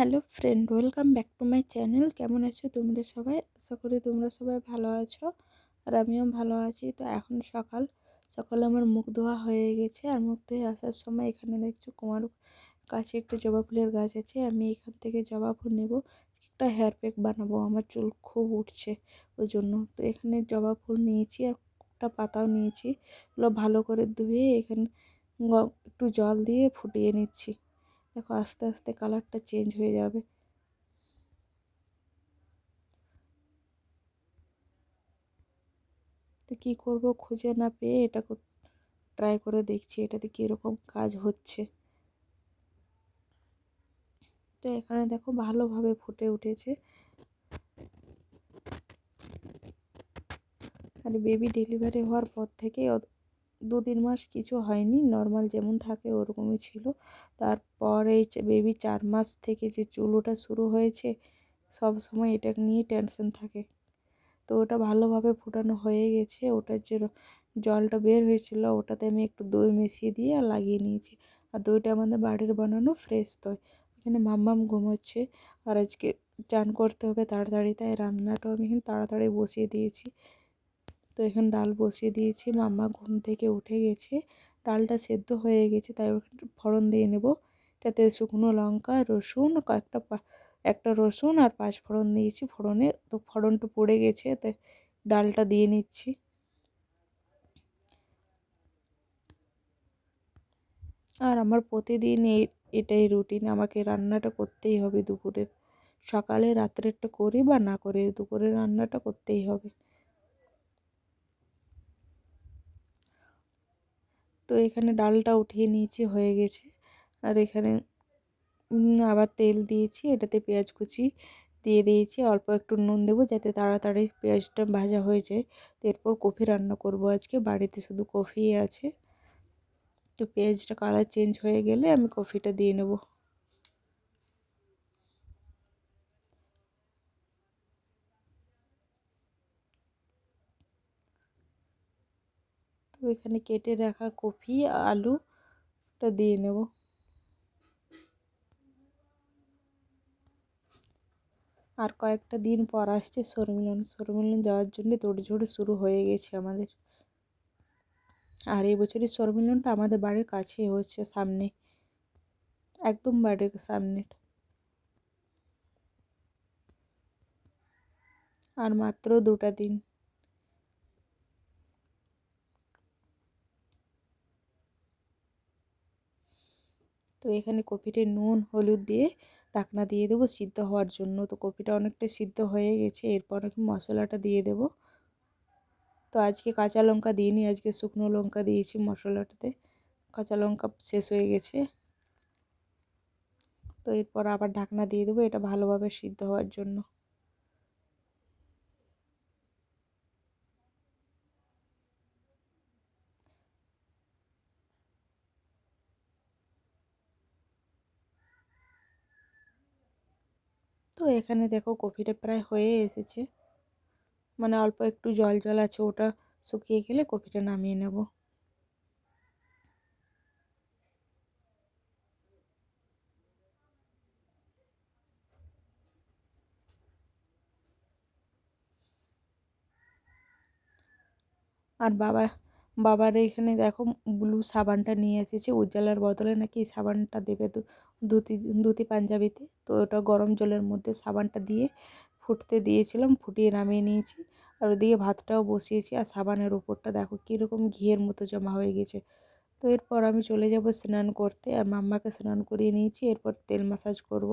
Hello friend, welcome back to my channel. কেমন আছো তোমরা সবাই? আশা করি তোমরা সবাই ভালো আছো আর আমিও ভালো আছি। তো এখন সকাল, সকালে আমার মুখ ধোয়া হয়ে গেছে আর মুখ ধুয়ে আসার সময় এখানে দেখছ কুমার কাছে একটা জবা ফুলের গাছ আছে। আমি এখান থেকে জবা ফুল নেব একটা হেয়ার প্যাক বানাবো। আমার চুল খুব উঠছে ওই জন্য তো এখানে জবা ফুল নিয়েছি আর একটা পাতাও নিয়েছি। ওগুলো ভালো করে ধুয়ে এখানে একটু জল দিয়ে ফুটিয়ে নিচ্ছি। দেখো আস্তে আস্তে কালারটা চেঞ্জ হয়ে যাবে। তো কী করব খুঁজে না পেয়ে এটা ট্রাই করে দেখছি এটাতে কীরকম কাজ হচ্ছে। তো এখানে দেখো ভালোভাবে ফুটে উঠেছে। আর বেবি ডেলিভারি হওয়ার পর থেকে দু তিন মাস কিছু হয়নি নর্মাল যেমন থাকে ওরকমই ছিল। তারপর এই বেবি চার মাস থেকে যে চুল ওঠা শুরু হয়েছে, সব সময় এটা নিয়েই টেনশন থাকে। তো ওটা ভালোভাবে ফোটানো হয়ে গেছে, ওটার যে জলটা বের হয়েছিল, ওটাতে আমি একটু দই মিশিয়ে দিয়ে আর লাগিয়ে নিয়েছি। আর দইটা আমাদের বাড়ির বানানো ফ্রেশ দই। এখানে মাম্মাম ঘুমোচ্ছে, আর আজকে চান করতে হবে তাড়াতাড়ি, তাই রান্নাটাও আমি এখানে তাড়াতাড়ি বসিয়ে দিয়েছি। তো এখানে ডাল বসিয়ে দিয়েছি। মাম্মা ঘুম থেকে উঠে গেছে। ডালটা সেদ্ধ হয়ে গেছে, তাই ফোড়ন দিয়ে নেব। এটাতে শুকনো লঙ্কা, রসুন, কয়েকটা একটা রসুন আর পাঁচ ফোড়ন দিয়েছি ফোড়নে। তো ফোড়নটা পড়ে গেছে তাই ডালটা দিয়ে নিচ্ছি। আর আমার প্রতিদিন এই এটাই রুটিন, আমাকে রান্নাটা করতেই হবে দুপুরের। সকালে রাত্রেরটা করি বা না করি দুপুরের রান্নাটা করতেই হবে। তো এখানে ডালটা উঠিয়ে নিয়েছি, হয়ে গেছে। আর এখানে আবার তেল দিয়েছি, এটাতে পেঁয়াজ কুচি দিয়ে দিয়েছি। অল্প একটু নুন দেবো যাতে তাড়াতাড়ি পেঁয়াজটা ভাজা হয়ে যায়। তো এরপর কফি রান্না করব আজকে। বাড়িতে শুধু কফি আছে। তো পেঁয়াজটা কালার চেঞ্জ হয়ে গেলে আমি কফিটা দিয়ে নেব। তো এখানে কেটে রাখা কপি আলুটা দিয়ে নেব। আর কয়েকটা দিন পর আসছে সরমিলন সরমিলন যাওয়ার জন্য তোড়ঝোড় শুরু হয়ে গেছে আমাদের। আর এই বছরের সরমিলনটা আমাদের বাড়ির কাছেই হচ্ছে, সামনে। একদম বাড়ির সামনে আর মাত্র দুটা দিন। তো এখানে কপিতে নুন, হলুদ দিয়ে ঢাকনা দিয়ে দেবো সিদ্ধ হওয়ার জন্য। তো কপিটা অনেকটা সিদ্ধ হয়ে গেছে, এরপর আমি মশলাটা দিয়ে দেব। তো আজকে কাঁচা লঙ্কা দিইনি, আজকে শুকনো লঙ্কা দিয়েছি মশলাটাতে। কাঁচা লঙ্কা শেষ হয়ে গেছে। তো এরপর আবার ঢাকনা দিয়ে দেবো, এটা ভালোভাবে সিদ্ধ হওয়ার জন্য। এখানে দেখো কফিটা প্রায় হয়ে এসেছে। মানে অল্প একটু জল জল আছে, ওটা শুকিয়ে গেলে কফিটা নামিয়ে নেব। আর বাবা বাবার এখানে দেখো ব্লু সাবানটা নিয়ে এসেছে, উজ্জ্বলার বদলে নাকি এই সাবানটা দেবে ধুতি ধুতি পাঞ্জাবিতে। তো ওটা গরম জলের মধ্যে সাবানটা দিয়ে ফুটতে দিয়েছিলাম, ফুটিয়ে নামিয়ে নিয়েছি। আর ওদিকে ভাতটাও বসিয়েছি আর সাবানের উপরটা দেখো কীরকম ঘিয়ের মতো জমা হয়ে গেছে। তো এরপর আমি চলে যাব স্নান করতে আর মাম্মাকে স্নান করিয়ে নিয়েছি, এরপর তেল মাসাজ করব।